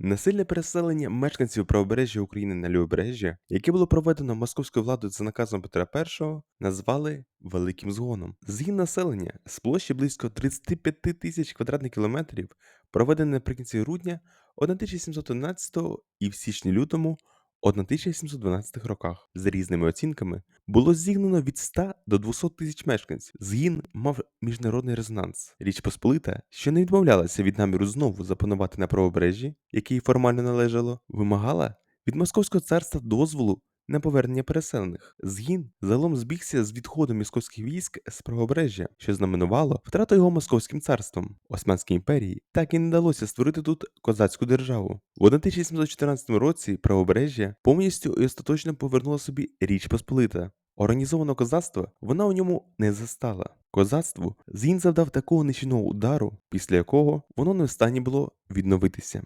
Насильне переселення мешканців правобережжя України на лівобережжя, яке було проведено московською владою за наказом Петра І, назвали Великим згоном. Згін населення з площі близько 35 тисяч квадратних кілометрів, проведений наприкінці грудня 1711 і в січні-лютому 1712 роках. За різними оцінками, було зігнано від 100 до 200 тисяч мешканців. Згін мав міжнародний резонанс. Річ Посполита, що не відмовлялася від наміру знову запанувати на правобережжі, яке їй формально належало, вимагала від Московського царства дозволу на повернення переселених. Згін загалом збігся з відходом московських військ з правобережжя, що знаменувало втрату його московським царством. Османській імперії так і не вдалося створити тут козацьку державу. В 1714 році правобережжя повністю і остаточно повернула собі Річ Посполита. Організованого козацтва вона у ньому не застала. Козацтву Згін завдав такого нищівного удару, після якого воно не в стані було відновитися.